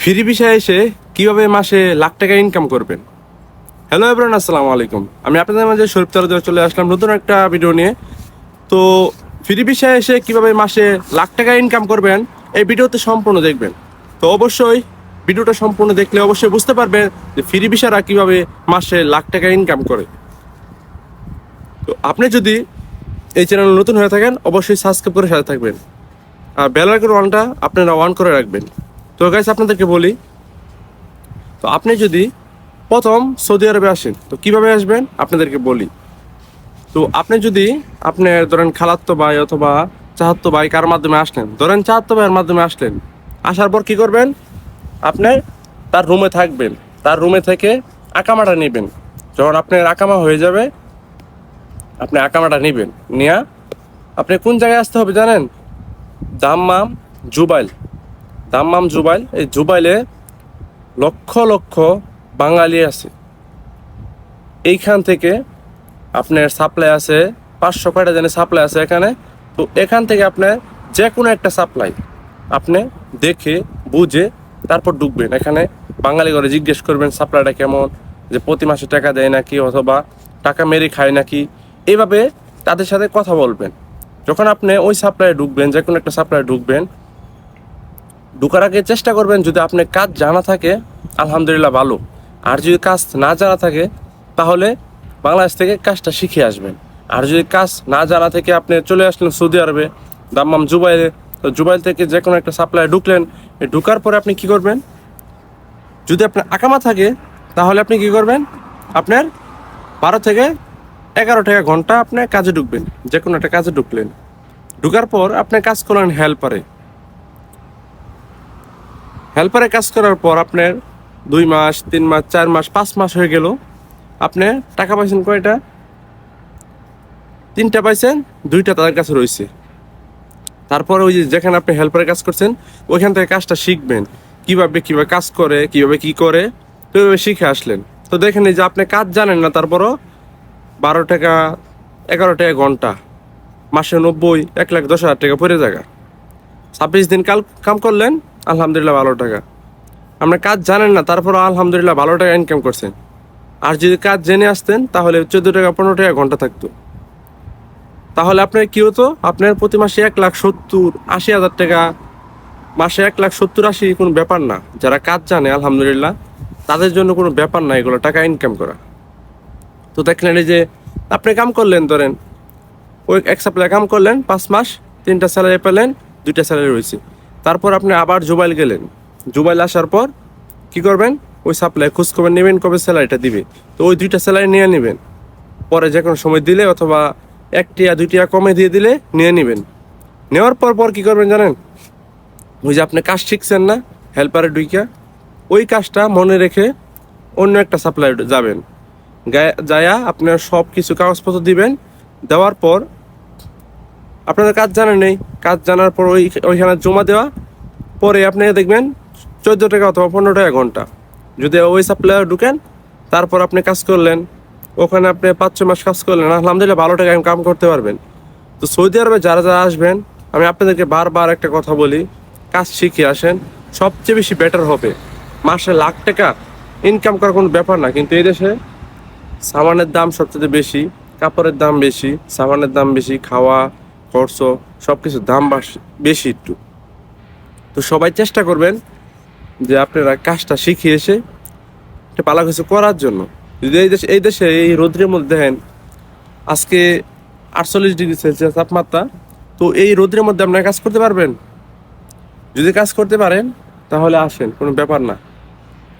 Free বিষয়ে এসে কীভাবে মাসে লাখ টাকা ইনকাম করবেন? হ্যালো এভরান আসসালামু আলাইকুম। আমি আপনাদের মাঝে শরীফ তালুদার চলে আসলাম নতুন একটা ভিডিও নিয়ে। তো ফ্রি বিষয়ে এসে কীভাবে মাসে লাখ টাকা ইনকাম করবেন, এই ভিডিওতে সম্পূর্ণ দেখবেন। তো অবশ্যই ভিডিওটা সম্পূর্ণ দেখলে অবশ্যই বুঝতে পারবেন যে ফ্রি বিষয়রা কীভাবে মাসে লাখ টাকা ইনকাম করে। তো আপনি যদি এই চ্যানেল নতুন হয়ে থাকেন, অবশ্যই সাবস্ক্রাইব করে সাথে থাকবেন। আর বেল আইকন অনটা আপনারা অন করে রাখবেন। তো গাইস আপনাদেরকে বলি, তো আপনি যদি প্রথম সৌদি আরবে আসেন, তো কীভাবে আসবেন? আপনাদেরকে বলি, তো আপনি যদি আপনার ধরেন খালাত্তো ভাই অথবা চাহাত্তো ভাই কার মাধ্যমে আসলেন, ধরেন চাহাত্তো ভাইয়ের মাধ্যমে আসলেন, আসার পর কি করবেন? আপনি তার রুমে থাকবেন, তার রুমে থেকে আকামাটা নেবেন। যখন আপনার আকামা হয়ে যাবে, আপনি আকামাটা নেবেন। নিয়ে, আপনি কোন জায়গায় আসতে হবে জানেন? দাম্মাম জুবাইল। দাম্মাম জুবাইল, এই জুবাইলে লক্ষ লক্ষ বাঙালি আছে। এইখান থেকে আপনার সাপ্লাই আছে, পাঁচশো কয়টা জানি সাপ্লাই আছে এখানে। তো এখান থেকে আপনার যে কোনো একটা সাপ্লাই আপনি দেখে, বুঝে তারপর ঢুকবেন। এখানে বাঙালি করে জিজ্ঞেস করবেন সাপ্লাইটা কেমন? যে প্রতি মাসে টাকা দেয় নাকি অথবা টাকা মেরে খায় নাকি? এইভাবে তাদের সাথে কথা বলবেন। যখন আপনি ওই সাপ্লাই ঢুকবেন যে কোনো একটা সাপ্লাই ঢুকবেন ঢুকার আগে চেষ্টা করবেন যদি আপনি কাজ জানা থাকে, আলহামদুলিল্লাহ ভালো। আর যদি কাজ না জানা থাকে, তাহলে বাংলাদেশ থেকে কাজটা শিখে আসবেন। আর যদি কাজ না জানা থেকে আপনি চলে আসলেন সৌদি আরবে, দাম্মাম জুবাইলে, তো জুবাইল থেকে যে কোনো একটা সাপ্লাই ঢুকলেন ঢুকার পরে আপনি কি করবেন? যদি আপনার আকামা থাকে, তাহলে আপনি কি করবেন? আপনার বারো থেকে এগারো টাকা ঘণ্টা আপনি কাজে ঢুকবেন যে কোনো একটা কাজে ঢুকলেন। ঢুকার পর আপনি কাজ করলেন হেল্পারে হেল্পারে কাজ করার পর আপনার দুই মাস, তিন মাস, চার মাস, পাঁচ মাস হয়ে গেল। আপনি টাকা পাইছেন কয়টা? তিনটা পাইছেন, দুইটা তাদের কাছে রয়েছে। তারপর ওই যে যেখানে আপনি হেল্পারে কাজ করছেন, ওইখান থেকে কাজটা শিখবেন। কীভাবে কীভাবে কাজ করে, কীভাবে কি করে তো শিখে আসলেন। তো দেখেন যে আপনি কাজ জানেন না, তারপরও বারো টাকা, এগারো টাকা ঘণ্টা, মাসে নব্বই, এক লাখ দশ হাজার টাকা পড়ে জায়গা। ছাব্বিশ দিন কাল কাম করলেন আলহামদুলিল্লাহ ভালো টাকা। আপনি কাজ জানেন না তারপর আলহামদুলিল্লাহ ভালো টাকা ইনকাম করছেন আর যদি কাজ জেনে আসতেন, তাহলে চোদ্দ টাকা, পনেরো টাকা ঘণ্টা থাকতো। তাহলে আপনার কি হতো? আপনার প্রতি মাসে এক লাখ সত্তর, আশি হাজার টাকা। মাসে এক লাখ সত্তর, আশি কোনো ব্যাপার না। যারা কাজ জানে, আলহামদুলিল্লাহ, তাদের জন্য কোনো ব্যাপার না এগুলো, টাকা ইনকাম করা। তো দেখলেন এই যে, আপনি কাম করলেন, ধরেন, ওই এক সাপ্লাই কাম করলেন, পাঁচ মাস, তিনটা স্যালারি পেলেন, দুইটা স্যালারি রয়েছে। তারপর আপনি আবার জুবাইল গেলেন। জুবাইল আসার পর কি করবেন? ওই সাপ্লাই খোঁজ খবর নেবেন, কবে স্যালারিটা দিবে। তো ওই দুইটা স্যালারি নিয়ে নেবেন। পরে যে কোনো সময় দিলে অথবা একটিয়া দুইটিয়া কমে দিয়ে দিলে নিয়ে নেবেন। নেওয়ার পর পর কি করবেন জানেন? ওই যে আপনি কাজ শিখছেন না হেল্পারে ডুইকা ওই কাজটা মনে রেখে অন্য একটা সাপ্লাই যাবেন। যায়া আপনার সব কিছু কাগজপত্র দিবেন। দেওয়ার পর আপনাদের কাজ জানা নেই। কাজ জানার পর ওই ওইখানে জমা দেওয়া, পরে আপনি দেখবেন চোদ্দ টাকা অথবা পনেরো টাকা ঘণ্টা। যদি ওই সাপ্লায়ার ঢুকেন, তারপর আপনি কাজ করলেন, ওখানে আপনি পাঁচ ছ মাস কাজ করলেন, আলহামদুলিল্লাহ ভালো টাকা কাম করতে পারবেন। তো সৌদি আরবে যারা যারা আসবেন, আমি আপনাদেরকে বারবার একটা কথা বলি, কাজ শিখে আসেন, সবচেয়ে বেশি বেটার হবে। মাসে লাখ টাকা ইনকাম করার কোনো ব্যাপার না, কিন্তু এই দেশে সামানের দাম সবচেয়ে বেশি, কাপড়ের দাম বেশি সামানের দাম বেশি, খাওয়া খরচ সব কিছুর দাম বেশি একটু। তো সবাই চেষ্টা করবেন যে আপনারা কাজটা শিখে এসে একটা পালা কিছু করার জন্য। যদি এই দেশে এই দেশে এই রোদ্রের মধ্যে দেখেন, আজকে আটচল্লিশ ডিগ্রি সেলসিয়াস তাপমাত্রা, তো এই রোদ্রের মধ্যে আপনারা কাজ করতে পারবেন? যদি কাজ করতে পারেন, তাহলে আসেন, কোনো ব্যাপার না।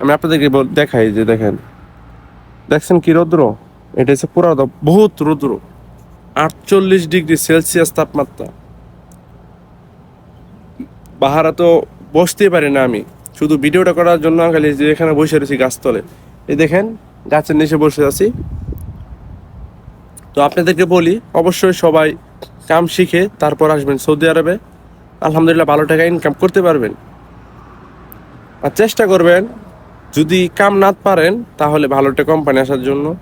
আমি আপনাদেরকে দেখাই যে দেখেন। দেখছেন কি রৌদ্র? এটা হচ্ছে পুরো বহুত রৌদ্র। আটচল্লিশ ডিগ্রি সেলসিয়াস তাপমাত্রা। বাহারা তো বসতেই পারি না আমি। শুধু ভিডিওটা করার জন্য খালি যে এখানে বসে রয়েছি গাছতলে। এই দেখেন, গাছের নিচে বসে আছি। তো আপনাদেরকে বলি, অবশ্যই সবাই কাম শিখে তারপর আসবেন সৌদি আরবে। আলহামদুলিল্লাহ ভালো টাকা ইনকাম করতে পারবেন। আর চেষ্টা করবেন, যদি কাম না পারেন তাহলে ভালো একটা কোম্পানি আসার জন্য।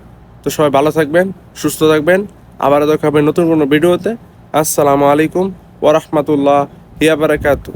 তো সবাই ভালো থাকবেন, সুস্থ থাকবেন। আবার দেখা হবে নতুন কোনো ভিডিওতে। আসসালামু আলাইকুম ওরহমতুল্লাহ হিয়া বারাকাতু